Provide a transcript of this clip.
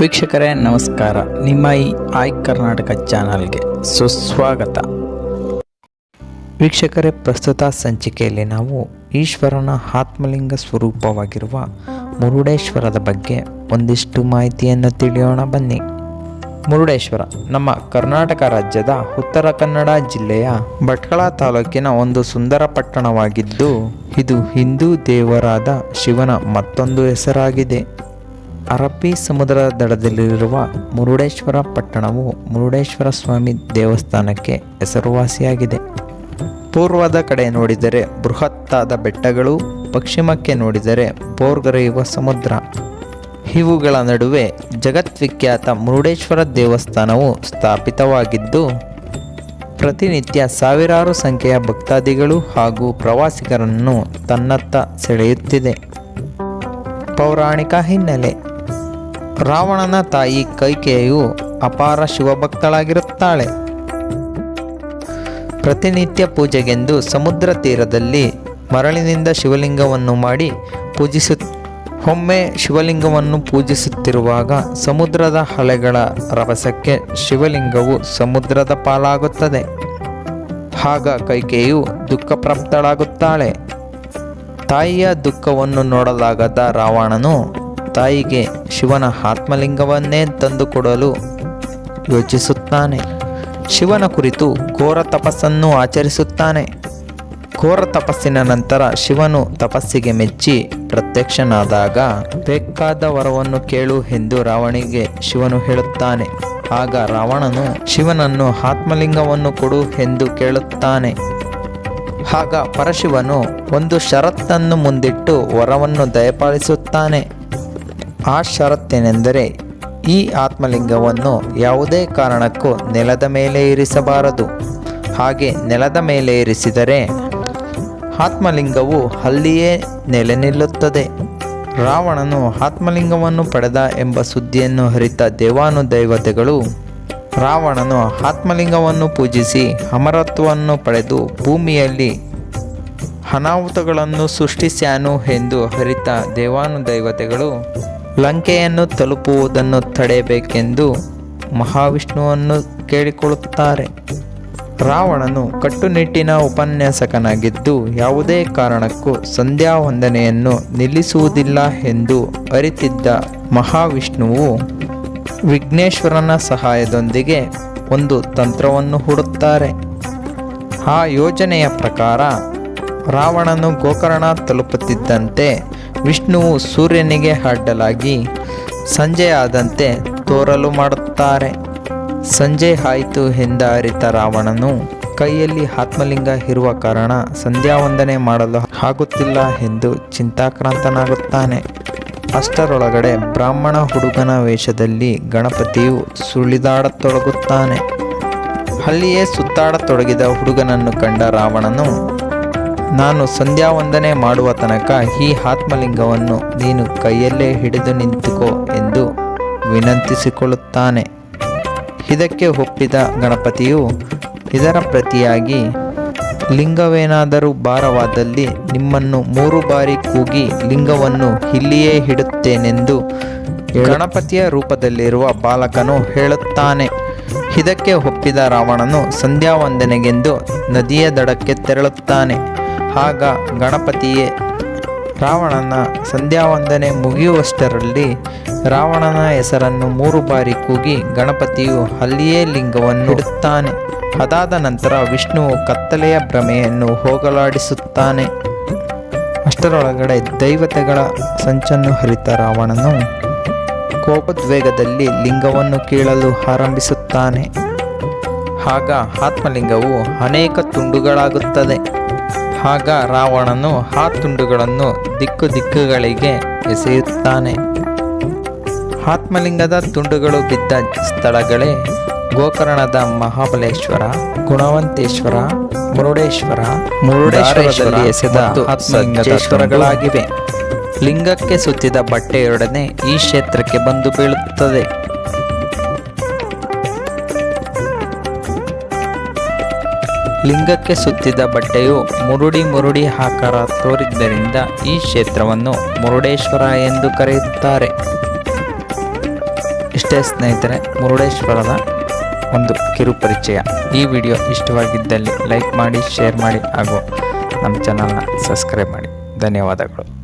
ವೀಕ್ಷಕರೇ, ನಮಸ್ಕಾರ. ನಿಮ್ಮ ಈ ಆಯ್ ಕರ್ನಾಟಕ ಚಾನಲ್ಗೆ ಸುಸ್ವಾಗತ. ವೀಕ್ಷಕರೇ, ಪ್ರಸ್ತುತ ಸಂಚಿಕೆಯಲ್ಲಿ ನಾವು ಈಶ್ವರನ ಆತ್ಮಲಿಂಗ ಸ್ವರೂಪವಾಗಿರುವ ಮುರುಡೇಶ್ವರದ ಬಗ್ಗೆ ಒಂದಿಷ್ಟು ಮಾಹಿತಿಯನ್ನು ತಿಳಿಯೋಣ. ಬನ್ನಿ. ಮುರುಡೇಶ್ವರ, ನಮ್ಮ ಕರ್ನಾಟಕ ರಾಜ್ಯದ ಉತ್ತರ ಕನ್ನಡ ಜಿಲ್ಲೆಯ ಭಟ್ಕಳ ತಾಲೂಕಿನ ಒಂದು ಸುಂದರ ಪಟ್ಟಣವಾಗಿದ್ದು, ಇದು ಹಿಂದೂ ದೇವರಾದ ಶಿವನ ಮತ್ತೊಂದು ಹೆಸರಾಗಿದೆ. ಅರಬ್ಬಿ ಸಮುದ್ರ ದಡದಲ್ಲಿರುವ ಮುರುಡೇಶ್ವರ ಪಟ್ಟಣವು ಮುರುಡೇಶ್ವರ ಸ್ವಾಮಿ ದೇವಸ್ಥಾನಕ್ಕೆ ಹೆಸರುವಾಸಿಯಾಗಿದೆ. ಪೂರ್ವದ ಕಡೆ ನೋಡಿದರೆ ಬೃಹತ್ತಾದ ಬೆಟ್ಟಗಳು, ಪಶ್ಚಿಮಕ್ಕೆ ನೋಡಿದರೆ ಬೋರ್ಗರೆಯುವ ಸಮುದ್ರ. ಇವುಗಳ ನಡುವೆ ಜಗತ್ವಿಖ್ಯಾತ ಮುರುಡೇಶ್ವರ ದೇವಸ್ಥಾನವು ಸ್ಥಾಪಿತವಾಗಿದ್ದು, ಪ್ರತಿನಿತ್ಯ ಸಾವಿರಾರು ಸಂಖ್ಯೆಯ ಭಕ್ತಾದಿಗಳು ಹಾಗೂ ಪ್ರವಾಸಿಗರನ್ನು ತನ್ನತ್ತ ಸೆಳೆಯುತ್ತಿದೆ. ಪೌರಾಣಿಕ ಹಿನ್ನೆಲೆ. ರಾವಣನ ತಾಯಿ ಕೈಕೆಯು ಅಪಾರ ಶಿವಭಕ್ತಳಾಗಿರುತ್ತಾಳೆ. ಪ್ರತಿನಿತ್ಯ ಪೂಜೆಗೆಂದು ಸಮುದ್ರ ತೀರದಲ್ಲಿ ಮರಳಿನಿಂದ ಶಿವಲಿಂಗವನ್ನು ಮಾಡಿ ಪೂಜಿಸು, ಒಮ್ಮೆ ಶಿವಲಿಂಗವನ್ನು ಪೂಜಿಸುತ್ತಿರುವಾಗ ಸಮುದ್ರದ ಹಲೆಗಳ ರಭಸಕ್ಕೆ ಶಿವಲಿಂಗವು ಸಮುದ್ರದ ಪಾಲಾಗುತ್ತದೆ. ಆಗ ಕೈಕೆಯು ದುಃಖಪ್ರಾಪ್ತಳಾಗುತ್ತಾಳೆ. ತಾಯಿಯ ದುಃಖವನ್ನು ನೋಡಲಾಗದ ರಾವಣನು ತಾಯಿಗೆ ಶಿವನ ಆತ್ಮಲಿಂಗವನ್ನೇ ತಂದುಕೊಡಲು ಯೋಚಿಸುತ್ತಾನೆ. ಶಿವನ ಕುರಿತು ಘೋರ ತಪಸ್ಸನ್ನು ಆಚರಿಸುತ್ತಾನೆ. ಘೋರ ತಪಸ್ಸಿನ ನಂತರ ಶಿವನು ತಪಸ್ಸಿಗೆ ಮೆಚ್ಚಿ ಪ್ರತ್ಯಕ್ಷನಾದಾಗ ಬೇಕಾದ ವರವನ್ನು ಕೇಳು ಎಂದು ರಾವಣಿಗೆ ಶಿವನು ಹೇಳುತ್ತಾನೆ. ಆಗ ರಾವಣನು ಶಿವನನ್ನು ಆತ್ಮಲಿಂಗವನ್ನು ಕೊಡು ಎಂದು ಕೇಳುತ್ತಾನೆ. ಆಗ ಪರಶಿವನು ಒಂದು ಷರತ್ತನ್ನು ಮುಂದಿಟ್ಟು ವರವನ್ನು ದಯಪಾಲಿಸುತ್ತಾನೆ. ಆ ಷರತ್ತೇನೆಂದರೆ ಈ ಆತ್ಮಲಿಂಗವನ್ನು ಯಾವುದೇ ಕಾರಣಕ್ಕೂ ನೆಲದ ಮೇಲೆ ಇರಿಸಬಾರದು. ಹಾಗೆ ನೆಲದ ಮೇಲೆ ಇರಿಸಿದರೆ ಆತ್ಮಲಿಂಗವು ಅಲ್ಲಿಯೇ ನೆಲೆ ನಿಲ್ಲುತ್ತದೆ. ರಾವಣನು ಆತ್ಮಲಿಂಗವನ್ನು ಪಡೆದ ಎಂಬ ಸುದ್ದಿಯನ್ನು ಹರಿತ ದೇವಾನುದೈವತೆಗಳು ರಾವಣನು ಆತ್ಮಲಿಂಗವನ್ನು ಪೂಜಿಸಿ ಅಮರತ್ವವನ್ನು ಪಡೆದು ಭೂಮಿಯಲ್ಲಿ ಅನಾಹುತಗಳನ್ನು ಸೃಷ್ಟಿಸ್ಯಾನು ಎಂದು ಹರಿತ ದೇವಾನುದೈವತೆಗಳು ಲಂಕೆಯನ್ನು ತಲುಪುವುದನ್ನು ತಡೆಯಬೇಕೆಂದು ಮಹಾವಿಷ್ಣುವನ್ನು ಕೇಳಿಕೊಳ್ಳುತ್ತಾರೆ. ರಾವಣನು ಕಟ್ಟುನಿಟ್ಟಿನ ಉಪನ್ಯಾಸಕನಾಗಿದ್ದು ಯಾವುದೇ ಕಾರಣಕ್ಕೂ ಸಂಧ್ಯಾ ವಂದನೆಯನ್ನು ನಿಲ್ಲಿಸುವುದಿಲ್ಲ ಎಂದು ಅರಿತಿದ್ದ ಮಹಾವಿಷ್ಣುವು ವಿಘ್ನೇಶ್ವರನ ಸಹಾಯದೊಂದಿಗೆ ಒಂದು ತಂತ್ರವನ್ನು ಹೂಡುತ್ತಾರೆ. ಆ ಯೋಜನೆಯ ಪ್ರಕಾರ ರಾವಣನು ಗೋಕರ್ಣ ತಲುಪುತ್ತಿದ್ದಂತೆ ವಿಷ್ಣುವು ಸೂರ್ಯನಿಗೆ ಅಡ್ಡಲಾಗಿ ಸಂಜೆ ಆದಂತೆ ತೋರಲು ಮಾಡುತ್ತಾರೆ. ಸಂಜೆ ಆಯಿತು ಎಂದ ಅರಿತ ರಾವಣನು ಕೈಯಲ್ಲಿ ಆತ್ಮಲಿಂಗ ಇರುವ ಕಾರಣ ಸಂಧ್ಯಾವಂದನೆ ಮಾಡಲು ಆಗುತ್ತಿಲ್ಲ ಎಂದು ಚಿಂತಾಕ್ರಾಂತನಾಗುತ್ತಾನೆ. ಅಷ್ಟರೊಳಗಡೆ ಬ್ರಾಹ್ಮಣ ಹುಡುಗನ ವೇಷದಲ್ಲಿ ಗಣಪತಿಯು ಸುಳಿದಾಡತೊಡಗುತ್ತಾನೆ. ಅಲ್ಲಿಯೇ ಸುತ್ತಾಡತೊಡಗಿದ ಹುಡುಗನನ್ನು ಕಂಡ ರಾವಣನು ನಾನು ಸಂಧ್ಯಾವಂದನೆ ಮಾಡುವ ತನಕ ಈ ಆತ್ಮಲಿಂಗವನ್ನು ನೀನು ಕೈಯಲ್ಲೇ ಹಿಡಿದು ನಿಂತುಕೋ ಎಂದು ವಿನಂತಿಸಿಕೊಳ್ಳುತ್ತಾನೆ. ಇದಕ್ಕೆ ಒಪ್ಪಿದ ಗಣಪತಿಯು ಇದರ ಪ್ರತಿಯಾಗಿ ಲಿಂಗವೇನಾದರೂ ಭಾರವಾದಲ್ಲಿ ನಿಮ್ಮನ್ನು ಮೂರು ಬಾರಿ ಕೂಗಿ ಲಿಂಗವನ್ನು ಇಲ್ಲಿಯೇ ಹಿಡುತ್ತೇನೆಂದು ಗಣಪತಿಯ ರೂಪದಲ್ಲಿರುವ ಬಾಲಕನು ಹೇಳುತ್ತಾನೆ. ಇದಕ್ಕೆ ಒಪ್ಪಿದ ರಾವಣನು ಸಂಧ್ಯಾವಂದನೆಗೆಂದು ನದಿಯ ದಡಕ್ಕೆ ತೆರಳುತ್ತಾನೆ. ಆಗ ಗಣಪತಿಯೇ, ರಾವಣನ ಸಂಧ್ಯಾವಂದನೆ ಮುಗಿಯುವಷ್ಟರಲ್ಲಿ ರಾವಣನ ಹೆಸರನ್ನು ಮೂರು ಬಾರಿ ಕೂಗಿ ಗಣಪತಿಯು ಅಲ್ಲಿಯೇ ಲಿಂಗವನ್ನು ಇಡುತ್ತಾನೆ. ಅದಾದ ನಂತರ ವಿಷ್ಣುವು ಕತ್ತಲೆಯ ಭ್ರಮೆಯನ್ನು ಹೋಗಲಾಡಿಸುತ್ತಾನೆ. ಅಷ್ಟರೊಳಗಡೆ ದೈವತೆಗಳ ಸಂಚನ್ನು ಹರಿತ ರಾವಣನು ಕೋಪದ್ವೇಗದಲ್ಲಿ ಲಿಂಗವನ್ನು ಕೀಳಲು ಆರಂಭಿಸುತ್ತಾನೆ. ಆಗ ಆತ್ಮಲಿಂಗವು ಅನೇಕ ತುಂಡುಗಳಾಗುತ್ತದೆ. ಆಗ ರಾವಣನು ಆ ತುಂಡುಗಳನ್ನು ದಿಕ್ಕು ದಿಕ್ಕುಗಳಿಗೆ ಎಸೆಯುತ್ತಾನೆ. ಆತ್ಮಲಿಂಗದ ತುಂಡುಗಳು ಬಿದ್ದ ಸ್ಥಳಗಳೇ ಗೋಕರ್ಣದ ಮಹಾಬಲೇಶ್ವರ ಗುಣವಂತೇಶ್ವರ ಮುರುಡೇಶ್ವರ ಮುರುಡೇಶ್ವರದಲ್ಲಿ ಎಸೆದ ಲಿಂಗಕ್ಕೆ ಸುತ್ತಿದ ಬಟ್ಟೆಯೊಡನೆ ಈ ಕ್ಷೇತ್ರಕ್ಕೆ ಬಂದು ಬೀಳುತ್ತದೆ. ಲಿಂಗಕ್ಕೆ ಸುತ್ತಿದ ಬಟ್ಟೆಯು ಮುರುಡಿ ಮುರುಡಿ ಆಕಾರ ತೋರಿದ್ದರಿಂದ ಈ ಕ್ಷೇತ್ರವನ್ನು ಮುರುಡೇಶ್ವರ ಎಂದು ಕರೆಯುತ್ತಾರೆ. ಇಷ್ಟೇ ಸ್ನೇಹಿತರೆ, ಮುರುಡೇಶ್ವರದ ಒಂದು ಕಿರು ಪರಿಚಯ ಈ ವಿಡಿಯೋ ಇಷ್ಟವಾಗಿದ್ದಲ್ಲಿ ಲೈಕ್ ಮಾಡಿ, ಶೇರ್ ಮಾಡಿ ಹಾಗೂ ನಮ್ಮ ಚಾನಲ್ನ ಸಬ್ಸ್ಕ್ರೈಬ್ ಮಾಡಿ. ಧನ್ಯವಾದಗಳು.